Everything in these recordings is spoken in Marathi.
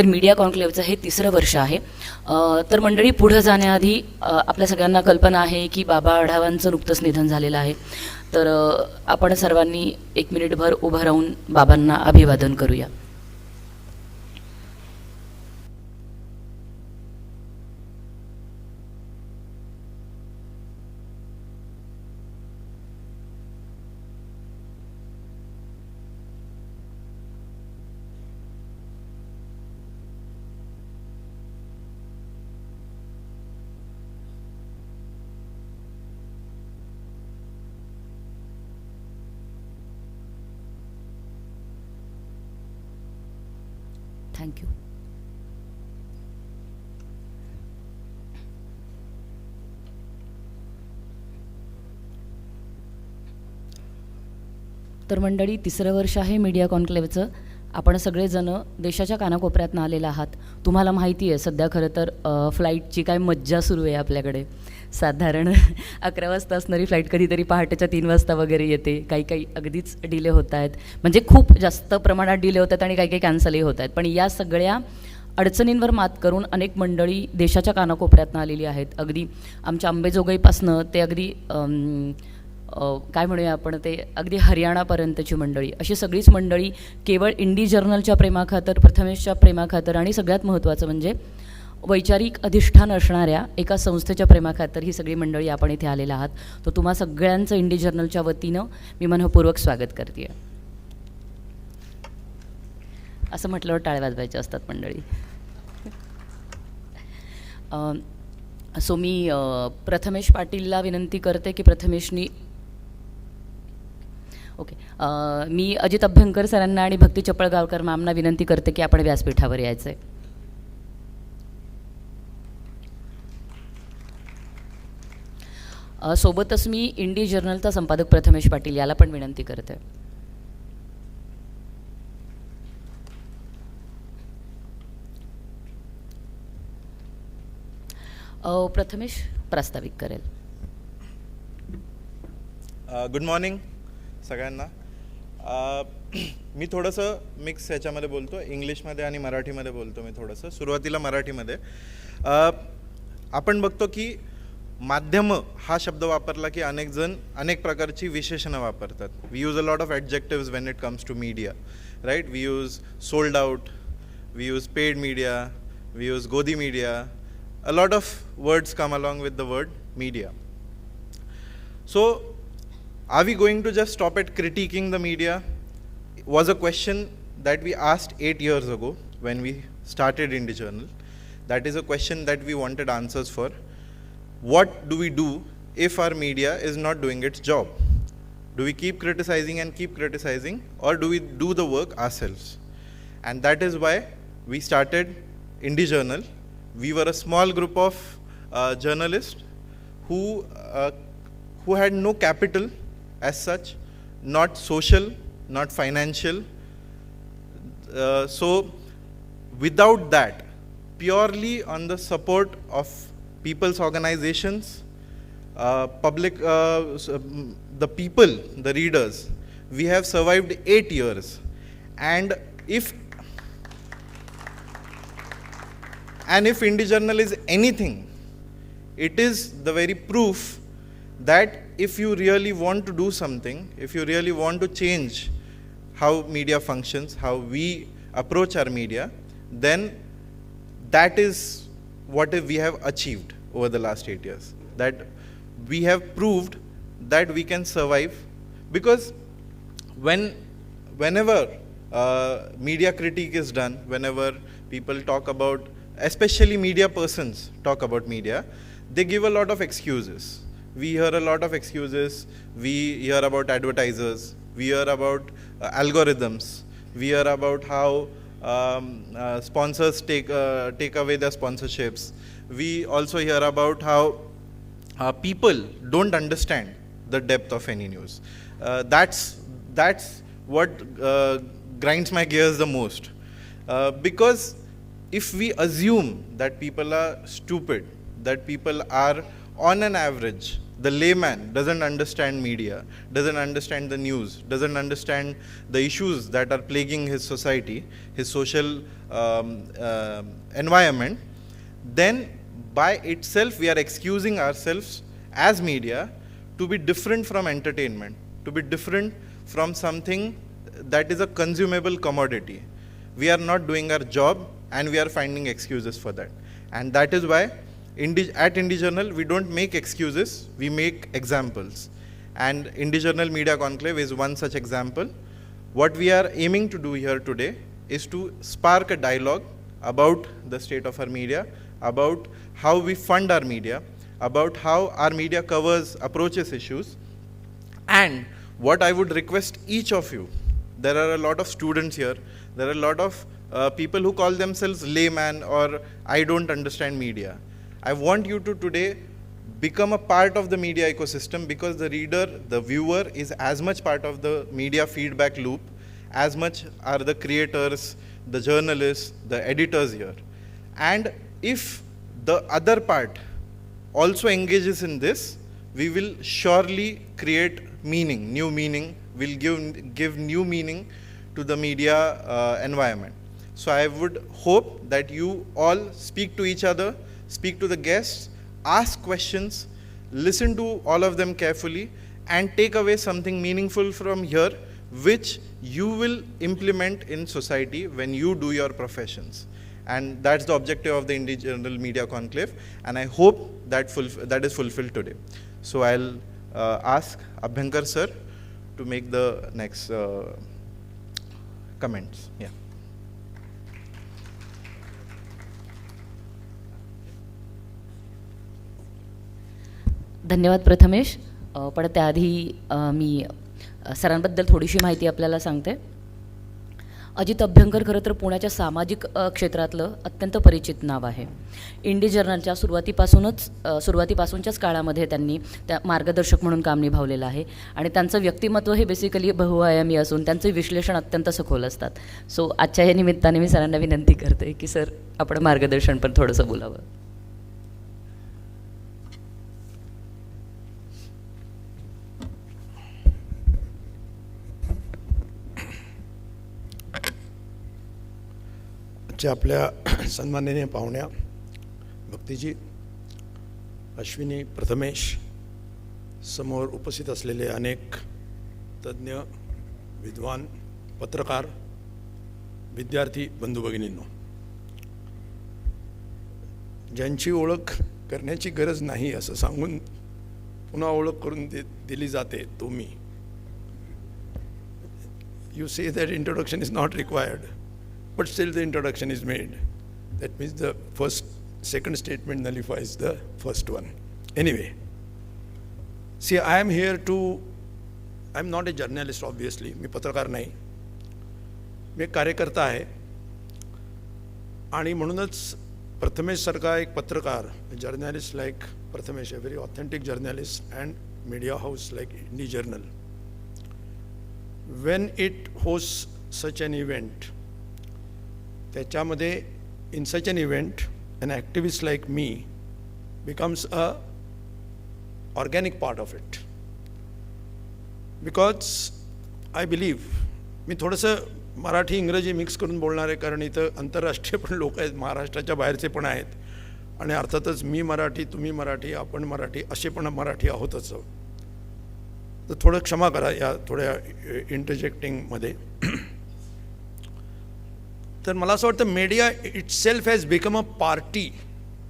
तर मीडिया कॉन्क्लेव्हचं हे तिसरं वर्ष आहे. तर मंडळी पुढं जाण्याआधी आपल्या सगळ्यांना कल्पना आहे की बाबा आढावांचं नुकतंच निधन झालेलं आहे. तर आपण सर्वांनी एक मिनिटभर उभं राहून बाबांना अभिवादन करूया. थँक्यू. तर मंडळी तिसरं वर्ष आहे मीडिया कॉन्क्लेव्हचं आपण सगळेजणं देशाच्या कानाकोपऱ्यातनं आलेला आहात. तुम्हाला माहिती आहे सध्या खरं तर फ्लाईटची काय मज्जा सुरू आहे आपल्याकडे. साधारण अकरा वाजता असणारी फ्लाईट कधीतरी पहाटेच्या तीन वाजता वगैरे येते. काही काही अगदीच डिले होत आहेत. म्हणजे खूप जास्त प्रमाणात डिले होत आहेत आणि काही काही कॅन्सलही होत आहेत. पण या सगळ्या अडचणींवर मात करून अनेक मंडळी देशाच्या कानाकोपऱ्यातनं आलेली आहेत. अगदी आमच्या आंबेजोगाईपासनं ते अगदी काय म्हणूया आपण ते अगदी हरियाणापर्यंतची मंडळी. अशी सगळीच मंडळी केवळ इंडी जर्नलच्या प्रेमाखातर प्रथमेशच्या प्रेमाखातर आणि सगळ्यात महत्त्वाचं म्हणजे वैचारिक अधिष्ठान असणाऱ्या एका संस्थेच्या प्रेमाखातर ही सगळी मंडळी आपण इथे आलेला आहात. तर तुम्हा सगळ्यांचं इंडी जर्नलच्या वतीनं मी मनपूर्वक स्वागत करते. असं म्हटल्यावर टाळ्या वाजवायच्या असतात मंडळी. सो मी प्रथमेश पाटीलला विनंती करते की प्रथमेशनी ओके मी अजित अभ्यंकर सरांना आणि भक्ती चपळगावकर मॅमना विनंती करते की आपण व्यासपीठावर यायचं आहे सोबतच मी इंडी जर्नलचा संपादक प्रथमेश पाटील याला पण विनंती करते. प्रथमेश प्रास्ताविक करेल. गुड मॉर्निंग सगळ्यांना. मी थोडंसं मिक्स ह्याच्यामध्ये बोलतो. इंग्लिशमध्ये आणि मराठीमध्ये बोलतो मी थोडंसं. सुरुवातीला मराठीमध्ये. आपण बघतो की माध्यम हा शब्द वापरला की अनेक जण अनेक प्रकारची विशेषणं वापरतात. We use a lot of adjectives when it comes to media right we use sold out we use paid media we use godi media a lot of words come along with the word media so are we going to just stop at critiquing the media? It Was a question that we asked eight years ago when we started Indie Journal. That is a question that we wanted answers for. What do we do if our media is not doing its job? Do we keep criticizing and keep criticizing, or do we do the work ourselves? And that is why we started Indie Journal. We were a small group of uh, journalists who uh, who had no capital as such, not social, not financial. Uh, so, without that, purely on the support of people's organizations, uh, public, uh, um, the people, the readers, we have survived eight years. And if and if Indie Journal is anything, it is the very proof that if you really want to do something, if you really want to change how media functions, how we approach our media, then that is what we have achieved over the last eight years. That we have proved that we can survive because when whenever uh, media critique is done whenever people talk about especially media persons talk about media they give a lot of excuses we hear a lot of excuses. We hear about advertisers. We hear about uh, algorithms. We hear about how um, uh, sponsors take uh, take away their sponsorships. We also hear about how uh, people don't understand the depth of any news. Uh, that's that's what uh, grinds my gears the most, because if we assume that people are stupid, that people are on an average the layman doesn't understand media, doesn't understand the news, doesn't understand the issues that are plaguing his society, his social um, uh, environment, then by itself we are excusing ourselves as media to be different from entertainment, to be different from something that is a consumable commodity. We are not doing our job and we are finding excuses for that. And that is why Indi- at Indie Journal we don't make excuses, we make examples. And Indie Journal Media Conclave is one such example. What we are aiming to do here today is to spark a dialogue about the state of our media, about how we fund our media, about how our media covers, approaches issues, and what I would request each of you, there are a lot of students here, there are a lot of uh, people who call themselves layman or I don't understand media. I want you to today become a part of the media ecosystem because the reader, the viewer is as much part of the media feedback loop as much are the creators, the journalists, the editors here. And if the other part also engages in this, we will surely create meaning, new meaning, will give, give new meaning to the media uh, environment. So I would hope that you all speak to each other, speak to the guests, ask questions, listen to all of them carefully, and take away something meaningful from here which you will implement in society when you do your professions and that's the objective of the Indie Journal Media Conclave, and I hope that that is fulfilled today. So I'll uh, ask Abhankar sir to make the next uh, comments. Yeah. धन्यवाद प्रथमेश. पण त्याआधी मी सरांबद्दल थोडीशी माहिती आपल्याला सांगते. अजित अभ्यंकर खरं तर पुण्याच्या सामाजिक क्षेत्रातलं अत्यंत परिचित नाव आहे. इंडी जर्नलच्या सुरुवातीपासूनच सुरुवातीपासूनच्याच काळामध्ये त्यांनी त्या मार्गदर्शक म्हणून काम निभावलेलं आहे. आणि त्यांचं व्यक्तिमत्व हे बेसिकली बहुआयामी असून त्यांचे विश्लेषण अत्यंत सखोल असतात. सो आजच्या या निमित्ताने मी सरांना विनंती करते की सर आपण मार्गदर्शन पण थोडंसं बोलावं. आजच्या आपल्या सन्माननीय पाहुण्या भक्तीजी अश्विनी प्रथमेश समोर उपस्थित असलेले अनेक तज्ज्ञ विद्वान पत्रकार विद्यार्थी बंधू भगिनींनो ज्यांची ओळख करण्याची गरज नाही असं सांगून पुन्हा ओळख करून दे दिली जाते तो मी you say that introduction is not required but still the introduction is made. That means the first, second statement nullifies the first one. Anyway, see, I am here to, I am not a journalist, obviously. मी पत्रकार नाही मी एक कार्यकर्ता आहे आणि म्हणूनच प्रथमेश सारखा एक पत्रकार journalist like Prathamesh a very authentic journalist and media house like Indie Journal when it host such an event त्याच्यामध्ये in such an event an activist like me becomes a organic part of it because I believe मी थोडंसं मराठी इंग्रजी मिक्स करून बोलणार आहे कारण इथं आंतरराष्ट्रीय पण लोक आहेत महाराष्ट्राच्या बाहेरचे पण आहेत. आणि अर्थातच मी मराठी तुम्ही मराठी आपण मराठी असे पण मराठी आहोतच तर थोडं क्षमा करा या थोड्या इंटरजेक्टिंगमध्ये तर मला असं वाटतं media itself has become a party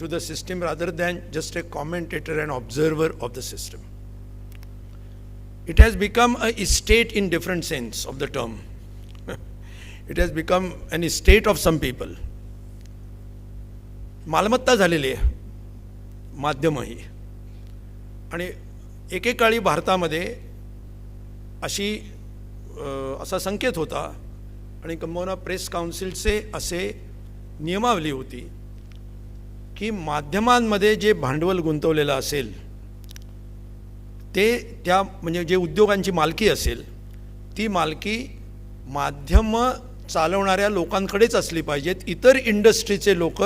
to the system rather than just a commentator and observer of the system it has become a estate in different sense of the term it has become an estate of some people मालमत्ता झालेली आहे. माध्यमही. आणि एकेकाळी भारतामध्ये अशी असा संकेत होता आणि कंबोना प्रेस काउन्सिलचे असे नियमावली होती की माध्यमांमध्ये जे भांडवल गुंतवलेलं असेल ते त्या म्हणजे जे उद्योगांची मालकी असेल ती मालकी माध्यम चालवणाऱ्या लोकांकडेच असली पाहिजेत. इतर इंडस्ट्रीचे लोक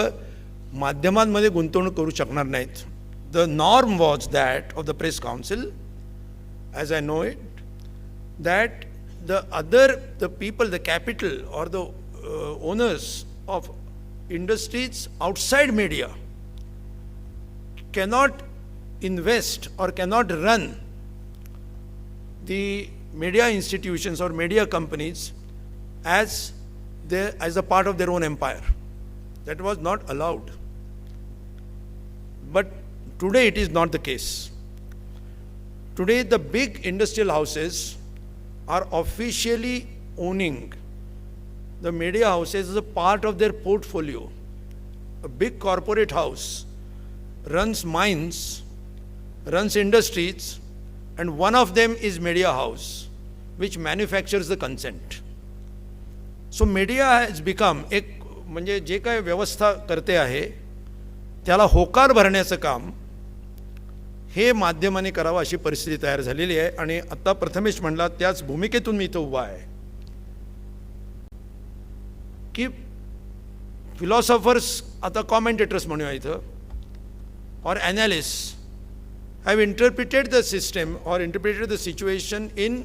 माध्यमांमध्ये गुंतवणूक करू शकणार नाहीत. The norm was that of the press council as I know it that the other, the people, the capital or the uh, owners of industries outside media cannot invest or cannot run the media institutions or media companies as their, as a part of their own empire. That was not allowed. But today it is not the case. Today, the big industrial houses are officially owning the media houses as a part of their portfolio. A big corporate house runs mines, runs industries, and one of them is media house, which manufactures the consent. So media has become एक म्हणजे जे काय व्यवस्था करते आहे त्याला होकार भरण्याचं काम हे माध्यमाने करावं अशी परिस्थिती तयार झालेली आहे आणि आत्ता प्रथमेश म्हणला त्याच भूमिकेतून मी इथं उभा आहे. की फिलॉसॉफर्स आता कॉमेंटेटर्स म्हणूया इथं or analysts have interpreted the system or interpreted the situation in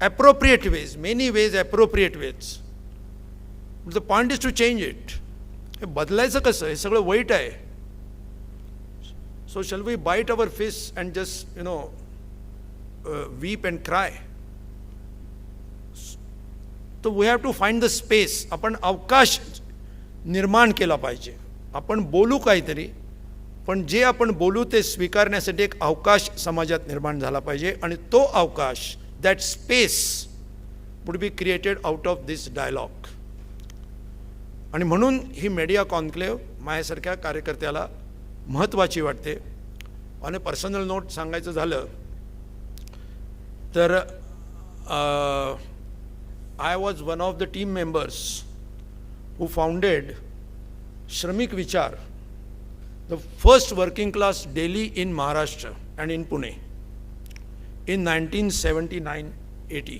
appropriate ways many ways appropriate ways the point is to change it हे बदलायचं कसं? हे सगळं वाईट आहे. So we we bite our and and just you know weep and cry So we have to find the space आपण अवकाश निर्माण केला पाहिजे. आपण बोलू काहीतरी पण जे आपण बोलू ते स्वीकारण्यासाठी एक अवकाश समाजात निर्माण झाला पाहिजे आणि तो अवकाश that space would be created out of this dialogue आणि म्हणून ही मीडिया कॉन्क्लेव माझ्यासारख्या कार्यकर्त्याला महत्त्वाची वाटते. आणि पर्सनल नोट सांगायचं झालं तर I was one of the team members who founded Shramik Vichar the first working class daily in Maharashtra and in Pune in nineteen seventy nine eighty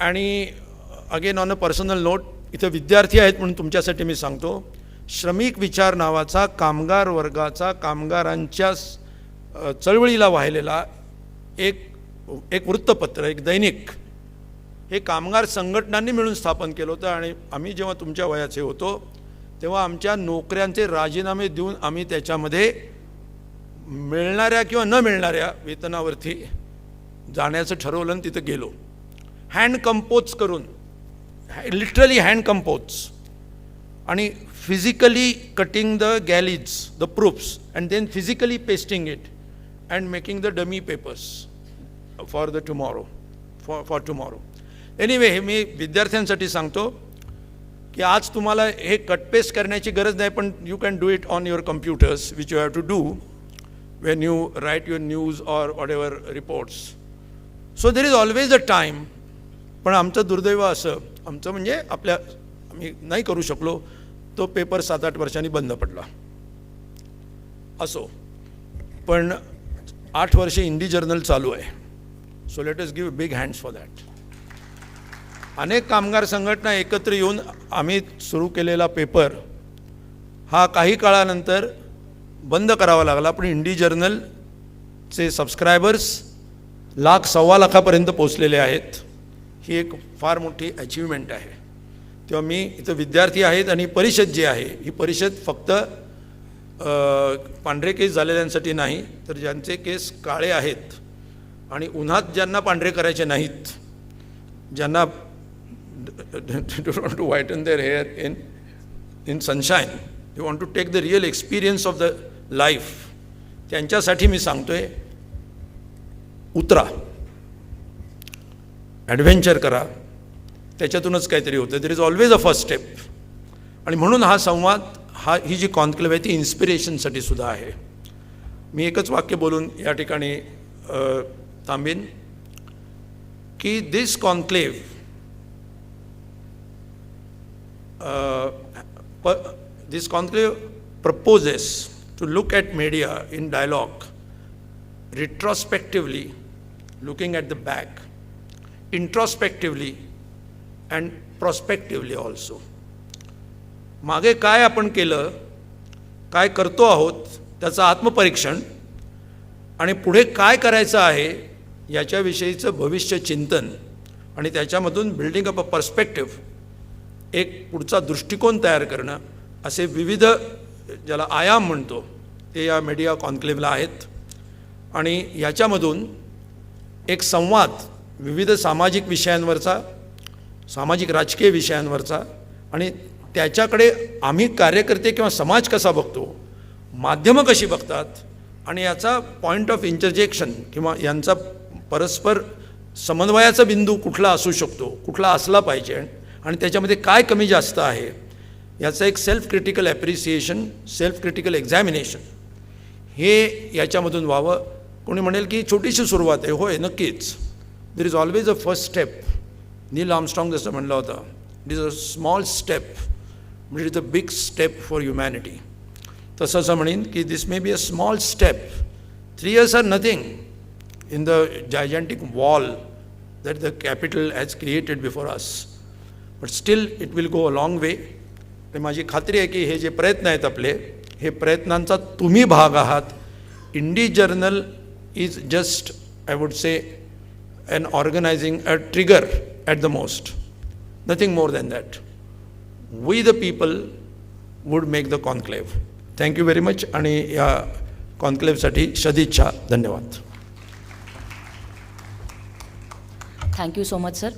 आणि again on a personal note इथं विद्यार्थी आहेत म्हणून तुमच्यासाठी मी सांगतो श्रमिक विचार नावाचा कामगार वर्गाचा कामगारांच्या चळवळीला वाहिलेला एक एक वृत्तपत्र एक दैनिक. हे कामगार संघटनांनी मिळून स्थापन केलं होतं आणि आम्ही जेव्हा तुमच्या वयाचे होतो तेव्हा आमच्या नोकऱ्यांचे राजीनामे देऊन आम्ही त्याच्यामध्ये मिळणाऱ्या किंवा न मिळणाऱ्या वेतनावरती जाण्याचं ठरवलं आणि तिथं गेलो. हँड कंपोज करून लिटरली हँड कंपोज. आणि physically cutting the galleys the proofs, and then physically pasting it and making the dummy papers for the tomorrow, for for tomorrow. Anyway हे मी विद्यार्थ्यांसाठी सांगतो की आज तुम्हाला हे कटपेस्ट करण्याची गरज नाही पण you can do it on your computers which you have to do when you write your news or whatever reports so there is always a time पण आमचं दुर्दैव असं आमचं म्हणजे आपल्या आम्ही नाही करू शकलो तो पेपर सात आठ वर्षांनी बंद पडला. असो. पण आठ वर्षे इंडी जर्नल चालू आहे. So let us give big hands for that अनेक कामगार संघटना एकत्र येऊन आम्ही सुरू केलेला पेपर हा काही काळानंतर बंद करावा लागला. पण इंडी जर्नलचे सबस्क्रायबर्स लाख सव्वा लाखापर्यंत पोचलेले आहेत. ही एक फार मोठी अचिव्हमेंट आहे. तेव्हा मी इथं विद्यार्थी आहेत आणि परिषद जी आहे ही परिषद फक्त पांढरे केस झालेल्यांसाठी नाही तर ज्यांचे केस काळे आहेत आणि उन्हात ज्यांना पांढरे करायचे नाहीत ज्यांना don't want to whiten their hair in in sunshine you want to take the real experience of the life त्यांच्यासाठी मी सांगतो आहे उतरा ॲडव्हेंचर करा त्याच्यातूनच काहीतरी होतं. There is always a first step आणि म्हणून हा संवाद हा ही जी कॉन्क्लेव्ह आहे ती इन्स्पिरेशनसाठी सुद्धा आहे. मी एकच वाक्य बोलून या ठिकाणी थांबेन. की this conclave this conclave proposes to look at media in dialogue retrospectively looking at the back introspectively and prospectively also मागे काय आपण केलं काय करतो आहोत त्याचं आत्मपरीक्षण आणि पुढे काय करायचं आहे याच्याविषयीचं भविष्य चिंतन आणि त्याच्यामधून बिल्डिंग अप अ पर्स्पेक्टिव्ह एक पुढचा दृष्टिकोन तयार करणं असे विविध ज्याला आयाम म्हणतो ते या मीडिया कॉन्क्लेव्हला आहेत. आणि याच्यामधून एक संवाद विविध सामाजिक विषयांवरचा सामाजिक राजकीय विषयांवरचा आणि त्याच्याकडे आम्ही कार्यकर्ते किंवा समाज कसा बघतो माध्यमं कशी बघतात आणि याचा पॉईंट ऑफ इंटरजेक्शन किंवा यांचा परस्पर समन्वयाचा बिंदू कुठला असू शकतो कुठला असला पाहिजे आणि त्याच्यामध्ये काय कमी जास्त आहे याचं एक self critical appreciation self critical examination हे याच्यामधून व्हावं. कोणी म्हणेल की छोटीशी सुरुवात आहे. होय नक्कीच. There is always a first step Neil Armstrong जसं म्हणलं होतं it is a small step म्हणजे it is a big step for humanity तसं असं म्हणेन की this may be a small step three years are nothing in the gigantic wall that the capital has created before us but still it will go a long way आणि माझी खात्री आहे की हे जे प्रयत्न आहेत आपले हे प्रयत्नांचा तुम्ही भाग आहात. Indie Journal is just I would say an organizing a trigger at the most nothing more than that we the people would make the conclave thank you very much आणि या कॉन्क्लेव्हसाठी सदिच्छा धन्यवाद. Thank you so much sir